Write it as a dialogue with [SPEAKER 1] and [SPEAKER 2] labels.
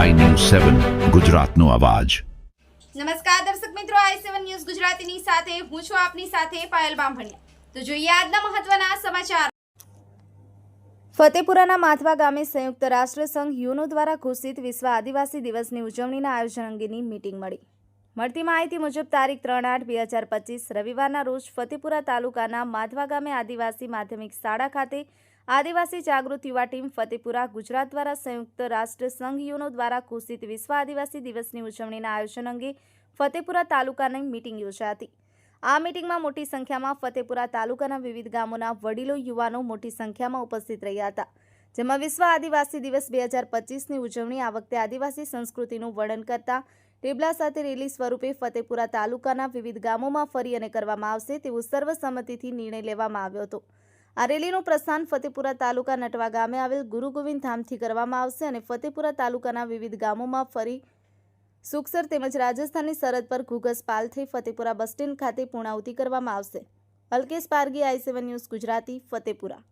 [SPEAKER 1] સેવન, ગુજરાતનો અવાજ.
[SPEAKER 2] નમસ્કાર દર્શક મિત્રો, આઈ સેવન ન્યૂઝ ગુજરાતીની સાથે હું છું આપની સાથે પાયલ બામભણિયા. તો જોઈએ આજના મહત્વના સમાચાર. ફતેપુરાના માથવા ગામે સંયુક્ત રાષ્ટ્ર સંઘ યુનો દ્વારા ઘોષિત વિશ્વ આદિવાસી દિવસની ઉજવણીના આયોજન અંગેની મીટિંગ મળી. મળતી માહિતી મુજબ, તારીખ ત્રણ આઠ બે હજાર પચીસ રવિવારના રોજ ફતેપુરા તાલુકાના માધવા ગામે આદિવાસી માધ્યમિક શાળા ખાતે આદિવાસી જાગૃત યુવા ટીમ ફતેપુરા ગુજરાત દ્વારા સંયુક્ત રાષ્ટ્ર સંઘ યુનો દ્વારા ઘોષિત વિશ્વ આદિવાસી દિવસની ઉજવણીના આયોજન અંગે ફતેપુરા તાલુકાની મીટિંગ યોજાઈ હતી. આ મીટિંગમાં મોટી સંખ્યામાં ફતેપુરા તાલુકાના વિવિધ ગામોના વડીલો, યુવાનો મોટી સંખ્યામાં ઉપસ્થિત રહ્યા હતા. જેમાં વિશ્વ આદિવાસી દિવસ બે હજાર પચીસની ઉજવણી આ વખતે આદિવાસી સંસ્કૃતિનું વર્ણન કરતા ટેબલા સાથે રેલી સ્વરૂપે ફતેપુરા તાલુકાના વિવિધ ગામોમાં ફરી અને કરવામાં આવશે તેવું સર્વસંમતિથી નિર્ણય લેવામાં આવ્યો હતો. આ રેલીનું પ્રસ્થાન ફતેપુરા તાલુકા નટવા ગામે આવેલ ગુરુ ગોવિંદ ધામથી કરવામાં આવશે અને ફતેપુરા તાલુકાના વિવિધ ગામોમાં ફરી સુખસર તેમજ રાજસ્થાનની સરહદ પર ઘુઘસ પાલ થઈ ફતેપુરા બસ સ્ટેન્ડ ખાતે પૂર્ણાહુતિ કરવામાં આવશે. Alkesh Pargi, I seven news Gujarati, Fatepura.